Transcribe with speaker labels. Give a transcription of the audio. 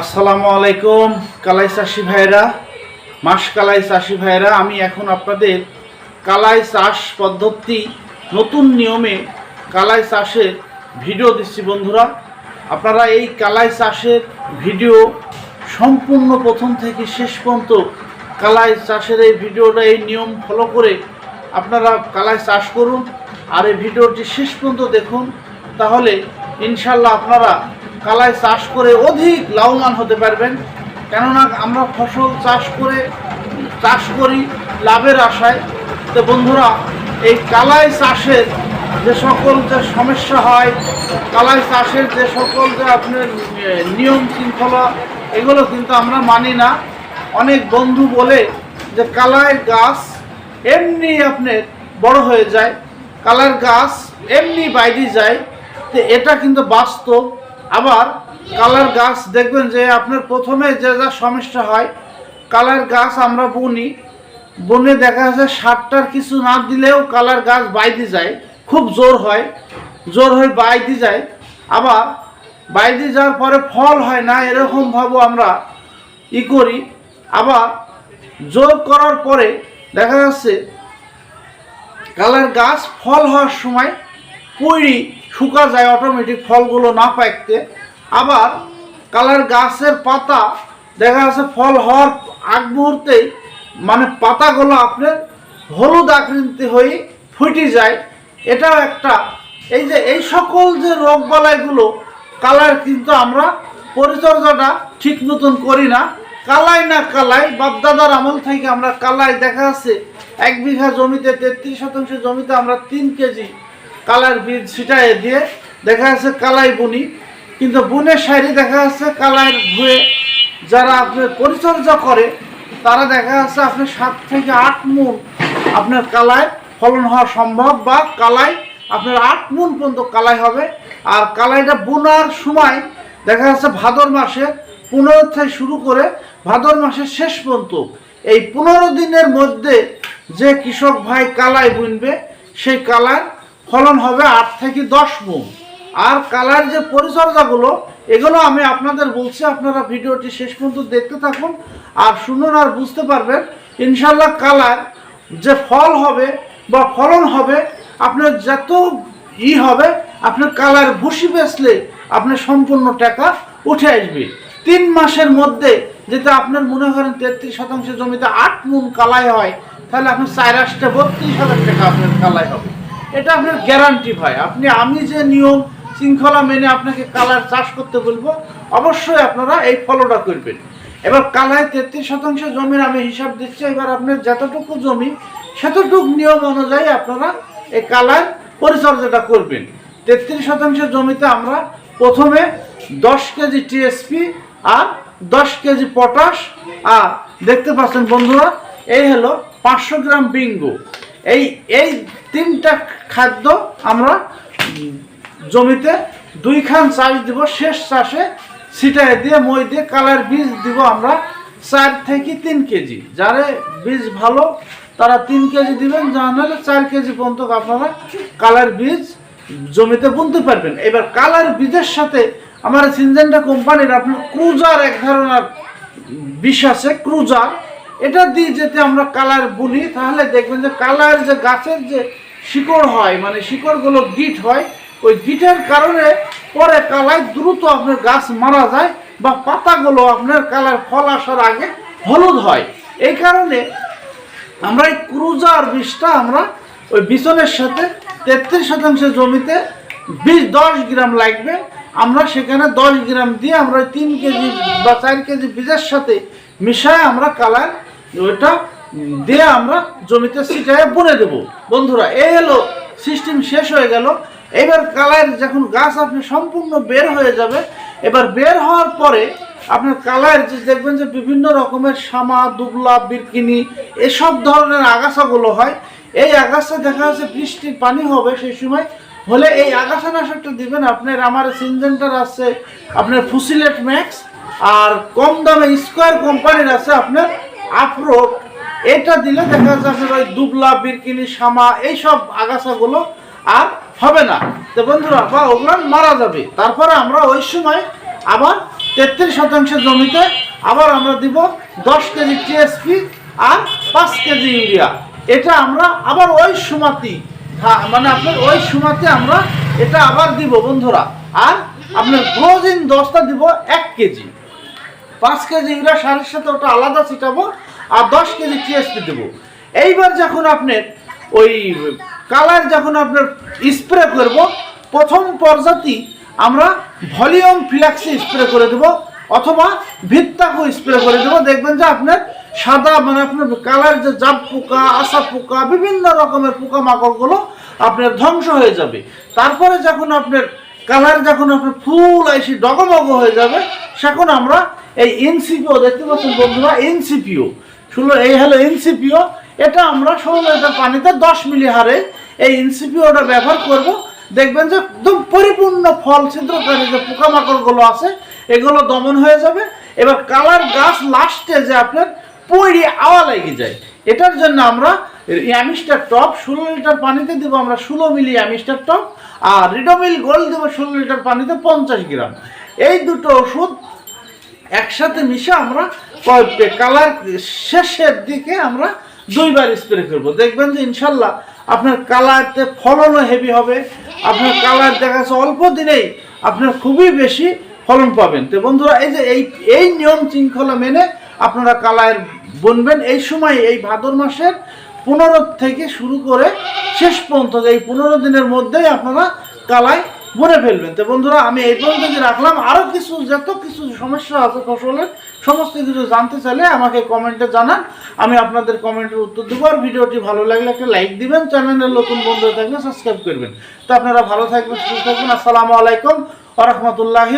Speaker 1: আসসালামু আলাইকুম, কালাই চাষি ভাইরা। মাস কালাই চাষি ভাইরা, আমি এখন আপনাদের কালাই চাষ পদ্ধতি নতুন নিয়মে কালাই চাষের ভিডিও দিচ্ছি বন্ধুরা। আপনারা এই কালাই চাষের ভিডিও সম্পূর্ণ প্রথম থেকে শেষ পর্যন্ত কালাই চাষের এই ভিডিওটা, এই নিয়ম ফলো করে আপনারা কালাই চাষ করুন। আর এই ভিডিওটি শেষ পর্যন্ত দেখুন, তাহলে ইনশাল্লাহ আপনারা কালাই চাষ করে অধিক লাভবান হতে পারবেন। কেননা আমরা ফসল চাষ করে, চাষ করি লাভের আশায়। তো বন্ধুরা, এই কালাই চাষের যে সকল যে সমস্যা হয় কালাই চাষের যে সকল যে আপনার নিয়ম শৃঙ্খলা, এগুলো কিন্তু আমরা মানি না। অনেক বন্ধু বলে যে কালাই গাছ এমনি আপনার বড় হয়ে যায়, কালার গাছ এমনি বাইরে যায়। তো এটা কিন্তু বাস্তব। আবার কালার গাছ দেখবেন যে আপনার প্রথমে যে যা সমস্যা হয়, কালার গাছ আমরা বুনি। বনে দেখা যাচ্ছে সারটার কিছু না দিলেও কালার গাছ বাইতে যায়, খুব জোর হয়। জোর হয়ে বাইতে যায়। আবার বাইতে যাওয়ার পরে ফল হয় না, এরকম ভাবো আমরা ই করি। আবার জোর করার পরে দেখা যাচ্ছে কালার গাছ ফল হওয়ার সময় পুরি শুকা যায় অটোমেটিক ফলগুলো না পাকতে আবার কালার গাছের পাতা, দেখা যাচ্ছে ফল হওয়ার আগ মুহূর্তেই মানে পাতাগুলো আপনার হলুদ আকৃতি হয়ে ফুটে যায়। এটাও একটা, এই যে এই সকল যে রোগবালাইগুলো, কালার কিন্তু আমরা পরিচর্যাটা ঠিক মতন করি না। কালাই না কালাই, বাপদাদার আমল থেকে আমরা কালাই, দেখা যাচ্ছে এক বিঘা জমিতে তেত্রিশ শতাংশ জমিতে আমরা তিন কেজি কালার বীজ ছিটাই দিয়ে দেখা যাচ্ছে কালাই বুনি, কিন্তু বুনের সাইডে দেখা যাচ্ছে কালাই ধুয়ে যারা আপনার পরিচর্যা করে, তারা দেখা যাচ্ছে আপনার সাত থেকে আট মুন আপনার কালায় ফলন হওয়া সম্ভব বা কালাই আপনার আট মুন পর্যন্ত কালাই হবে। আর কালাইটা বোনার সময় দেখা যাচ্ছে ভাদর মাসে পনেরো থেকে শুরু করে ভাদর মাসের শেষ পর্যন্ত। এই পনেরো দিনের মধ্যে যে কৃষক ভাই কালাই বুনবে, সেই কালার ফলন হবে আট থেকে দশ মুন আর কালার যে পরিচর্যাগুলো, এগুলো আমি আপনাদের বলছি, আপনারা ভিডিওটি শেষ পর্যন্ত দেখতে থাকুন আর শুনুন আর বুঝতে পারবেন। ইনশাল্লাহ কালার যে ফল হবে বা ফলন হবে, আপনার যত ই হবে, আপনার কালার ভুসি বেচলে আপনার সম্পূর্ণ টাকা উঠে আসবে। তিন মাসের মধ্যে যেটা আপনার মনে করেন তেত্রিশ শতাংশ জমিতে আট মুন কালাই হয়, তাহলে আপনার চার আসতে বত্রিশ হাজার টাকা আপনার কালাই হবে। এটা আপনার গ্যারান্টি ভাই। আপনি, আমি যে নিয়ম শৃঙ্খলা মেনে আপনাকে কালার চাষ করতে বলব, অবশ্যই আপনারা এই ফলোটা করবেন। এবার কালায় তেত্রিশ শতাংশ জমির আমি হিসাব দিচ্ছি, এবার আপনার যতটুকু জমি, সেতটুকু নিয়ম অনুযায়ী আপনারা এই কালার পরিচর্যাটা করবেন। তেত্রিশ শতাংশ জমিতে আমরা প্রথমে দশ কেজি টিএসপি আর দশ কেজি পটাশ আর দেখতে পাচ্ছেন বন্ধুরা, এই হলো পাঁচশো গ্রাম বিঙ্গো। এই এই তিনটা খাদ্য আমরা জমিতে দুই খান চাষ দিব, শেষ চাষে ছিটাই দিয়ে মই দিয়ে কালার বীজ দিব আমরা চার থেকে তিন কেজি। যারা বীজ ভালো, তারা তিন কেজি দিবেন যা নাহলে চার কেজি পর্যন্ত আপনারা কালার বীজ জমিতে বুনতে পারবেন। এবার কালার বীজের সাথে আমার সিনজেন্টা কোম্পানির আপনার ক্রুজার এক ধরনের বিষ আছে, ক্রুজার। এটা দিয়ে যদি আমরা কালার বুনি, তাহলে দেখবেন যে কালার যে গাছের যে শিকড় হয় মানে শিকড়গুলো গিট হয়, ওই গিটের কারণে পরে কালায় দ্রুত আপনার গাছ মারা যায় বা পাতাগুলো আপনার কালার ফল আসার আগে হলুদ হয়। এই কারণে আমরা এই ক্রুজার বিষটা আমরা ওই বিচনের সাথে তেত্রিশ শতাংশ জমিতে বিশ, দশ গ্রাম লাগবে। আমরা সেখানে দশ গ্রাম দিয়ে আমরা তিন কেজি বা চার কেজি বীজের সাথে মিশায় আমরা কালার ওইটা দিয়ে আমরা জমিতে ছিটায় বুনে দেব। বন্ধুরা, এই হলো সিস্টেম শেষ হয়ে গেল। এবার কালার যখন গাছ আপনি সম্পূর্ণ বের হয়ে যাবে, এবার বের হওয়ার পরে আপনার কালার যে দেখবেন যে বিভিন্ন রকমের সামা, দুবলা, বিরকিনি, এসব ধরনের আগাছাগুলো হয়। এই আগাছা দেখা যাচ্ছে বৃষ্টির পানি হবে সেই সময়। হলে এই আগাছা নাশকটা দিবেন আপনার, আমার সিনজেন্টার আছে, আপনার ফুসিলেট ম্যাক্স, আর কম দামে স্কোয়ার কোম্পানির আছে আপনার আফরো এটা দিলে দেখা যাচ্ছে ওই দুবলা বিরকিনি সামা এইসব আগাছাগুলো আর হবে না। তো বন্ধুরা বা ওগুলো মারা যাবে। তারপরে আমরা ওই সময় আবার তেত্রিশ শতাংশ জমিতে আবার আমরা দিব দশ কেজি টিএসপি আর পাঁচ কেজি ইউরিয়া। এটা আমরা আবার ওই হ্যাঁ, মানে আপনার ওই সময়তে আমরা এটা আবার দিব বন্ধুরা। আর আপনার গ্লোজিন দশটা দিব এক কেজি। পাঁচ কেজি ইউরিয়া সারের সাথে ওটা আলাদা ছিটাবো আর দশ কেজি টিএসপি দেবো। এইবার যখন আপনার ওই কালার যখন আপনার স্প্রে করব, প্রথম পর্যাতেই আমরা ভলিউম ফ্ল্যাক্সি স্প্রে করে দেবো অথবা ভিত্তাকু স্প্রে করে দেবো। দেখবেন যে আপনার সাদা মানে আপনার কালার যে জাপ পোকা আসা পোকা, বিভিন্ন রকমের পোকামাকড়গুলো আপনার ধ্বংস হয়ে যাবে। তারপরে যখন আপনার কালার যখন আপনার ফুল এসে ডগমগ হয়ে যাবে, সেখন আমরা এই এনসিপিও, দেখতে পাচ্ছেন বন্ধুরা, এনসিপিও। শুনলো, এই হলো এনসিপিও। এটা আমরা ষোলো লিটার পানিতে দশ মিলি হারে এই এনসিপিওটা ব্যবহার করব। দেখবেন যে একদম পরিপূর্ণ ফল ছিদ্রকারী যে পোকামাকড়গুলো আছে, এগুলো দমন হয়ে যাবে। এবার কালার গাছ লাস্টে যে আপনার পইড়ি আওয়া লেগে যায়। এটার জন্য আমরা অ্যামিস্টার টপ ষোলো লিটার পানিতে দেবো আমরা ষোলো মিলি অ্যামিস্টার টপ, আর রিডোমিল গোল্ড দেবো ষোলো লিটার পানিতে পঞ্চাশ গ্রাম। এই দুটো ওষুধ একসাথে মিশে আমরা কালার শেষের দিকে আমরা দুইবার স্প্রে করব। দেখবেন যে ইনশাল্লাহ আপনার কালারতে ফলনও হেভি হবে, আপনার কালার দেখা যাচ্ছে অল্প দিনেই আপনার খুবই বেশি ফলন পাবেন। তো বন্ধুরা, এই যে এই এই নিয়ম শৃঙ্খলা মেনে আপনারা কালার বুনবেন। এই সময় এই ভাদর মাসের পনেরো থেকে শুরু করে শেষ পর্যন্ত, এই পনেরো দিনের মধ্যেই আপনারা কালাই বুনে ফেলবেন। তো বন্ধুরা, আমি এই পর্যন্ত রাখলাম আরও কিছু যত কিছু সমস্যা আছে ফসলের, সমস্ত কিছু জানতে চাইলে আমাকে কমেন্টে জানান। আমি আপনাদের কমেন্টের উত্তর দেবো। আর ভিডিওটি ভালো লাগলে একটা লাইক দিবেন, চ্যানেলের নতুন বন্ধু থাকলে সাবস্ক্রাইব করবেন। তো আপনারা ভালো থাকবেন, সুস্থ থাকবেন। আসসালামু আলাইকুম আ রহমতুল্লাহি